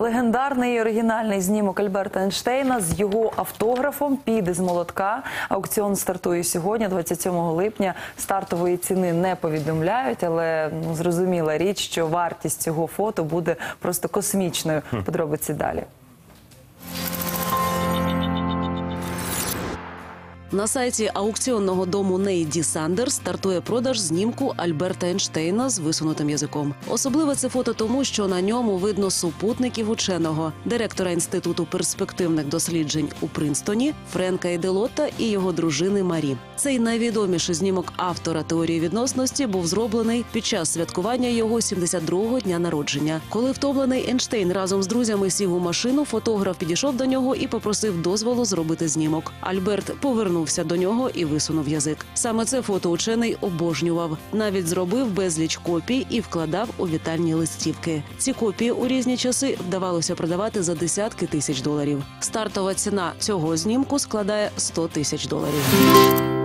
Легендарний і оригінальний знімок Альберта Ейнштейна з його автографом піде з молотка. Аукціон стартує сьогодні, 27 липня. Стартової ціни не повідомляють, але ну, зрозуміла річ, що вартість цього фото буде просто космічною. Подробиці далі. На сайті аукціонного дому Нейді Сандерс стартує продаж знімку Альберта Ейнштейна з висунутим язиком. Особливе це фото тому, що на ньому видно супутників ученого, директора інституту перспективних досліджень у Принстоні Френка Еделотта і його дружини Марі. Цей найвідоміший знімок автора теорії відносності був зроблений під час святкування його 72-го дня народження. Коли втомлений Ейнштейн разом з друзями сів у машину, фотограф підійшов до нього і попросив дозволу зробити знімок. Альберт повернувся до нього і висунув язик. Саме це фото учений обожнював. Навіть зробив безліч копій і вкладав у вітальні листівки. Ці копії у різні часи вдавалося продавати за десятки тисяч доларів. Стартова ціна цього знімку складає 100 тисяч доларів.